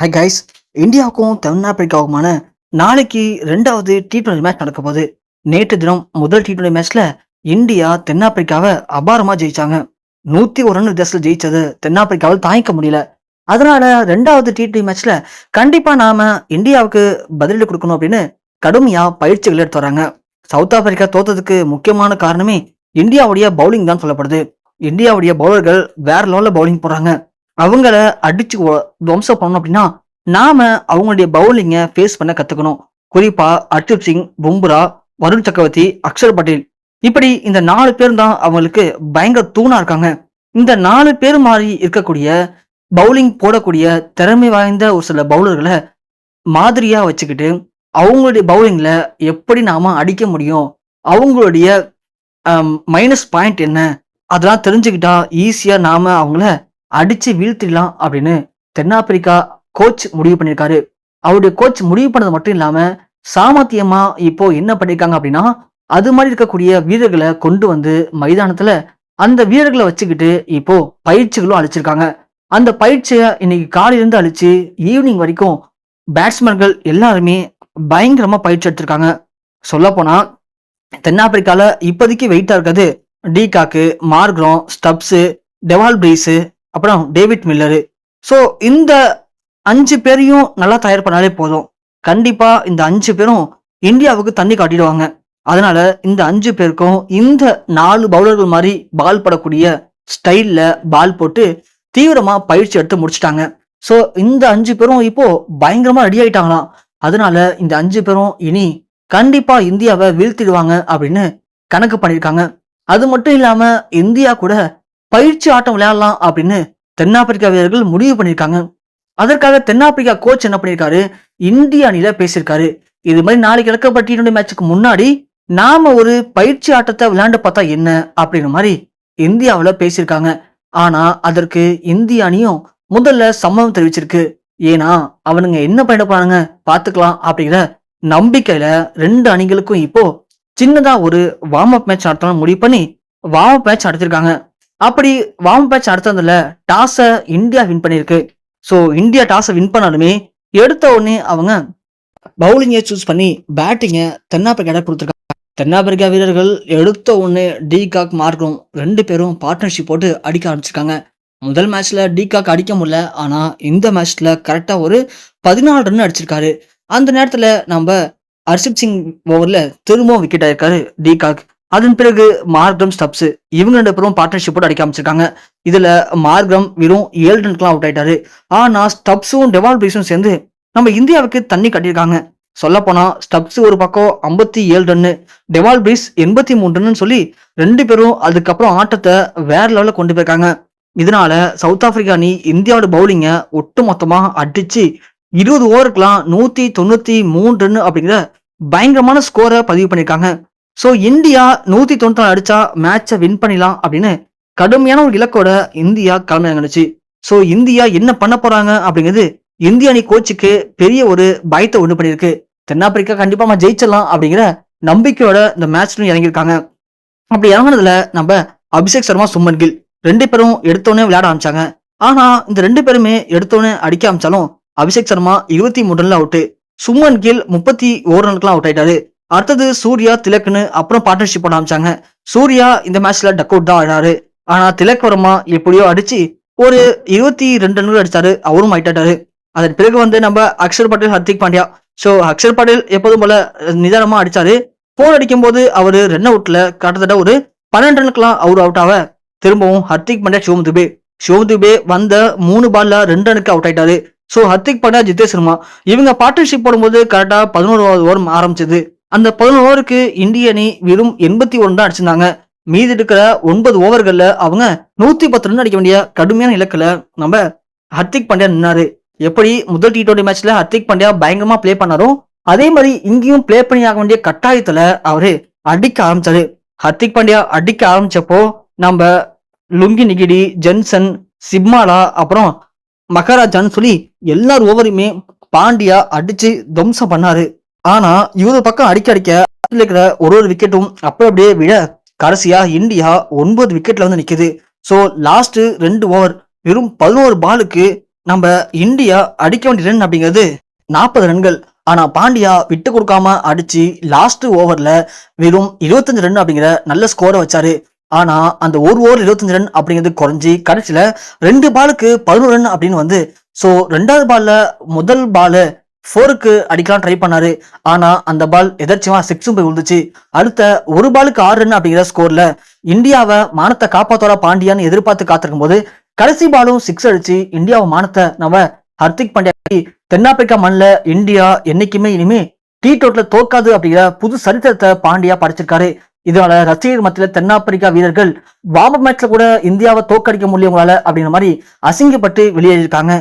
Hi guys இந்தியாவுக்கும் தென்னாப்பிரிக்காவுக்குமான நாளைக்கு ரெண்டாவது டி டுவெண்டி மேட்ச் நடக்க போகுது. நேற்று தினம் முதல் டி டுவெண்டி மேட்ச்ல இந்தியா தென்னாப்பிரிக்காவை அபாரமா ஜெயிச்சாங்க. நூத்தி ஒரு ரன் வித்தியாசத்தில் ஜெயிச்சது தென்னாப்பிரிக்காவில் தாங்கிக்க முடியல. அதனால ரெண்டாவது டி டுவெண்டி மேட்ச்ல கண்டிப்பா நாம இந்தியாவுக்கு பதிலடி கொடுக்கணும் அப்படின்னு கடுமையா பயிற்சிகள் எடுத்து வராங்க. சவுத் ஆப்பிரிக்கா தோத்ததுக்கு முக்கியமான காரணமே இந்தியாவுடைய பவுலிங் தான் சொல்லப்படுது. இந்தியாவுடைய பவுலர்கள் வேற லெவலில் பவுலிங் போடுறாங்க. அவங்கள அடிச்சு துவம்சம் பண்ணணும் அப்படின்னா நாம அவங்களுடைய பவுலிங்கை ஃபேஸ் பண்ண கத்துக்கணும். குறிப்பா அர்ஷிப் சிங் பும்ரா வருண் சக்கரவர்த்தி அக்ஷர் பட்டேல். இப்படி இந்த நாலு பேர் தான் அவங்களுக்கு பயங்கர தூணா இருக்காங்க. இந்த நாலு பேர் மாதிரி இருக்கக்கூடிய பவுலிங் போடக்கூடிய திறமை வாய்ந்த ஒரு சில பவுலர்களை மாதிரியா வச்சுக்கிட்டு அவங்களுடைய பவுலிங்ல எப்படி நாம அடிக்க முடியும் அவங்களுடைய மைனஸ் பாயிண்ட் என்ன அதெல்லாம் தெரிஞ்சுக்கிட்டா ஈஸியா நாம அவங்கள அடிச்சு வீழ்த்திடலாம் அப்படின்னு தென்னாப்பிரிக்கா கோச் முடிவு பண்ணியிருக்காரு. அவருடைய கோச் முடிவு பண்ணது மட்டும் இல்லாம சாமர்த்தியமா இப்போ என்ன பண்ணியிருக்காங்க அப்படின்னா அது மாதிரி இருக்கக்கூடிய வீரர்களை கொண்டு வந்து மைதானத்துல அந்த வீரர்களை வச்சுக்கிட்டு இப்போ பயிற்சிகளும் அழிச்சிருக்காங்க அந்த பயிற்சியை இன்னைக்கு காலையிலிருந்து அழிச்சு ஈவினிங் வரைக்கும் பேட்ஸ்மேன்கள் எல்லாருமே பயங்கரமா பயிற்சி எடுத்திருக்காங்க. சொல்ல போனா தென்னாப்பிரிக்கால இப்போதைக்கு வெயிட்டா இருக்கிறது de Kock Markram Stubbs Dewald Brevis அப்புறம் டேவிட் மில்லரு. ஸோ இந்த அஞ்சு பேரையும் நல்லா தயார் பண்ணாலே போதும். கண்டிப்பா இந்த அஞ்சு பேரும் இந்தியாவுக்கு தண்ணி காட்டிடுவாங்க. அதனால இந்த அஞ்சு பேருக்கும் இந்த நாலு பவுலர்கள் மாதிரி பால் படக்கூடிய ஸ்டைல்ல பால் போட்டு தீவிரமா பயிற்சி எடுத்து முடிச்சிட்டாங்க. ஸோ இந்த அஞ்சு பேரும் இப்போ பயங்கரமா ரெடி ஆயிட்டாங்களாம். அதனால இந்த அஞ்சு பேரும் இனி கண்டிப்பா இந்தியாவை வீழ்த்திடுவாங்க அப்படின்னு கணக்கு பண்ணியிருக்காங்க. அது மட்டும் இல்லாம இந்தியா கூட பயிற்சி ஆட்டம் விளையாடலாம் அப்படின்னு தென்னாப்பிரிக்கா வீரர்கள் முடிவு பண்ணியிருக்காங்க. அதற்காக தென்னாப்பிரிக்கா கோச் என்ன பண்ணியிருக்காரு? இந்திய அணியில பேசியிருக்காரு. இது மாதிரி நாளைக்கு நடக்கப்பட்ட டி மேட்சுக்கு முன்னாடி நாம ஒரு பயிற்சி ஆட்டத்தை விளையாண்டு பார்த்தா என்ன அப்படிங்கிற மாதிரி இந்தியாவில் பேசியிருக்காங்க. ஆனா அதற்கு இந்திய அணியும் முதல்ல சம்மதம் தெரிவிச்சிருக்கு. ஏன்னா அவனுங்க என்ன பண்ணிட போறாங்க பாத்துக்கலாம் அப்படிங்கிற நம்பிக்கையில ரெண்டு அணிகளுக்கும் இப்போ சின்னதா ஒரு வார்ம் அப் மேட்ச் நடத்தணும் முடிவு பண்ணி வார்ம் அப் மேட்ச் நடத்திருக்காங்க அப்படி வார்ம் பேட்ச் அடுத்ததுல டாஸை இந்தியா வின் பண்ணியிருக்கு. ஸோ இந்தியா டாஸை வின் பண்ணாலுமே எடுத்த உடனே அவங்க பவுலிங்கை சூஸ் பண்ணி பேட்டிங்கை தென்னாப்பிரிக்கா கொடுத்துருக்காங்க. தென்னாப்பிரிக்கா வீரர்கள் எடுத்த உடனே டிகாக் மார்க்கும் ரெண்டு பேரும் பார்ட்னர்ஷிப் போட்டு அடிக்க ஆரம்பிச்சிருக்காங்க. முதல் மேட்ச்ல டிகாக் அடிக்க முடியல ஆனா இந்த மேட்ச்ல கரெக்டா ஒரு பதினாலு ரன் அடிச்சிருக்காரு. அந்த நேரத்துல நம்ம ஹர்ஷிப் சிங் ஓவர்ல திரும்பவும் விக்கெட் ஆயிருக்காரு டிகாக் அதன் பிறகு மார்க்ரம் ஸ்டப்ஸ் இவங்க ரெண்டு பேரும் பார்ட்னர்ஷிப் போட்டு அடிக்க ஆரம்பிச்சிருக்காங்க. இதுல மார்க்ரம் வெறும் ஏழு ரன்க்குலாம் அவுட் ஆயிட்டாரு. ஆனா ஸ்டப்ஸும் டெவால் பிரீஸும் சேர்ந்து நம்ம இந்தியாவுக்கு தண்ணி கட்டியிருக்காங்க. சொல்ல போனா ஸ்டப்ஸ் ஒரு பக்கம் ஐம்பத்தி ஏழு ரன்னு டெவால் பிரீஸ் எண்பத்தி மூணு ரன்னு சொல்லி ரெண்டு பேரும் அதுக்கப்புறம் ஆட்டத்தை வேற லெவல்ல கொண்டு போயிருக்காங்க. இதனால சவுத் ஆப்பிரிக்கா அணி இந்தியாவோட பவுலிங்கை ஒட்டு மொத்தமா அடிச்சு இருபது ஓவருக்குலாம் நூத்தி தொண்ணூத்தி மூணு ரன்னு அப்படிங்கிற பயங்கரமான ஸ்கோரை பதிவு பண்ணியிருக்காங்க. ஸோ இந்தியா நூத்தி தொண்ணூத்தி நாலு அடிச்சா மேட்சை வின் பண்ணிடலாம் அப்படின்னு கடுமையான ஒரு இலக்கோட இந்தியா கிளம்பினாங்கச்சு ஸோ இந்தியா என்ன பண்ண போறாங்க அப்படிங்கிறது இந்திய அணி கோச்சுக்கு பெரிய ஒரு பயத்தை ஒன்று பண்ணியிருக்கு. தென்னாப்பிரிக்கா கண்டிப்பா நம்ம ஜெயிச்சிடலாம் அப்படிங்கிற நம்பிக்கையோட இந்த மேட்ச்லையும் இறங்கியிருக்காங்க. அப்படி இறங்கினதுல நம்ம அபிஷேக் சர்மா சுமன் கில் ரெண்டு பேரும் எடுத்தோடனே விளையாட ஆரம்பிச்சாங்க. ஆனா இந்த ரெண்டு பேருமே எடுத்தோடனே அடிக்க ஆரம்பிச்சாலும் அபிஷேக் சர்மா இருபத்தி மூணு ரன்ல அவுட்டு சுமன் கில் முப்பத்தி ஓரு ரனுக்குலாம் அவுட் ஆயிட்டாரு. அடுத்தது சூர்யா திலக்னு அப்புறம் பார்ட்னர்ஷிப் பண்ண ஆரம்பிச்சாங்க. சூர்யா இந்த மேட்ச்ல டக் அவுட் தான் ஆனாரு ஆனா திலக் வர்மா எப்படியோ அடிச்சு ஒரு இருபத்தி ரெண்டு ரன்கள் அடிச்சாரு. அவரும் ஆயிட்டாரு அதன் பிறகு வந்து நம்ம அக்ஷர் பட்டேல் ஹர்திக் பாண்டியா. ஸோ அக்ஷர் பட்டேல் எப்போதும் போல நிதானமா அடிச்சாரு. போர் அடிக்கும் போது அவரு ரன் அவுட்ல கிட்டத்தட்ட ஒரு பன்னெண்டு ரனுக்குலாம் அவர் அவுட் ஆக திரும்பவும் ஹர்திக் பாண்டியா சிவம் துபே. சிவம் துபே வந்த மூணு பால்ல ரெண்டு ரனுக்கு அவுட் ஆயிட்டாரு. ஸோ ஹர்திக் பாண்டியா ஜிதேஷ் சர்மா இவங்க பார்ட்னர்ஷிப் போடும்போது கரெக்டா பதினோரு ஓவர் ஆரம்பிச்சது. அந்த பதினோரு ஓவருக்கு இந்திய அணி வெறும் எண்பத்தி ஒன்று தான் அடிச்சிருந்தாங்க. மீதி இருக்கிற ஒன்பது ஓவர்களில் அவங்க நூற்றி பத்து ரன் அடிக்க வேண்டிய கடுமையான இலக்கில் நம்ம ஹர்திக் பாண்டியா நின்னாரு. எப்படி முதல் டி டுவெண்டி மேட்ச்ல ஹர்திக் பாண்டியா பயங்கரமா ப்ளே பண்ணாரோ அதே மாதிரி இங்கேயும் ப்ளே பண்ணி ஆக வேண்டிய கட்டாயத்துல அவரு அடிக்க ஆரம்பிச்சாரு. ஹர்திக் பாண்டியா அடிக்க ஆரம்பிச்சப்போ நம்ம லுங்கி நிகிடி ஜென்சன் சிப்மாலா அப்புறம் மகாராஜான்னு சொல்லி எல்லார் ஓவரையுமே பாண்டியா அடிச்சு துவம்சம் பண்ணாரு. ஆனா இவரு பக்கம் அடிக்க அடிக்க இருக்கிற ஒரு ஒரு விக்கெட்டும் அப்படி அப்படியே விட கடைசியா இந்தியா ஒன்பது விக்கெட்ல வந்து நிக்குது. ஸோ லாஸ்ட் ரெண்டு ஓவர் வெறும் பதினோரு பாலுக்கு நம்ம இந்தியா அடிக்க வேண்டிய ரன் அப்படிங்கிறது நாற்பது ரன்கள். ஆனா பாண்டியா விட்டு கொடுக்காம அடிச்சு லாஸ்ட் ஓவர்ல வெறும் 25 ரன் அப்படிங்கிற நல்ல ஸ்கோரை வச்சாரு. ஆனா அந்த ஒரு ஓவர் 25 ரன் அப்படிங்கிறது குறைஞ்சி கடைசியில ரெண்டு பாலுக்கு பதினோரு ரன் அப்படின்னு வந்து ஸோ ரெண்டாவது பால்ல முதல் பாலு ஃபோருக்கு அடிக்கலாம் ட்ரை பண்ணாரு. ஆனா அந்த பால் எதர்ச்சியமா சிக்ஸும் போய் விழுந்துச்சு அடுத்த ஒரு பாலுக்கு ஆறு ரன் அப்படிங்கிற ஸ்கோர்ல இந்தியாவை மானத்தை காப்பாத்தோட பாண்டியான்னு எதிர்பார்த்து காத்திருக்கும் போது கடைசி பாலும் சிக்ஸ் அடிச்சு இந்தியாவை மானத்தை நம்ம ஹர்திக் பாண்டியா தென்னாப்பிரிக்கா மண்ணில் இந்தியா என்னைக்குமே இனிமே டி டுவெண்ட்ல தோக்காது அப்படிங்கிற புது சரித்திரத்தை பாண்டியா படைச்சிருக்காரு. இதனால ரசிகர் மத்தியில் தென்னாப்பிரிக்கா வீரர்கள் வார்ம் மேட்ச்ல கூட இந்தியாவை தோக்கடிக்க முடியவங்களால அப்படிங்கிற மாதிரி அசிங்கப்பட்டு வெளியேறியிருக்காங்க.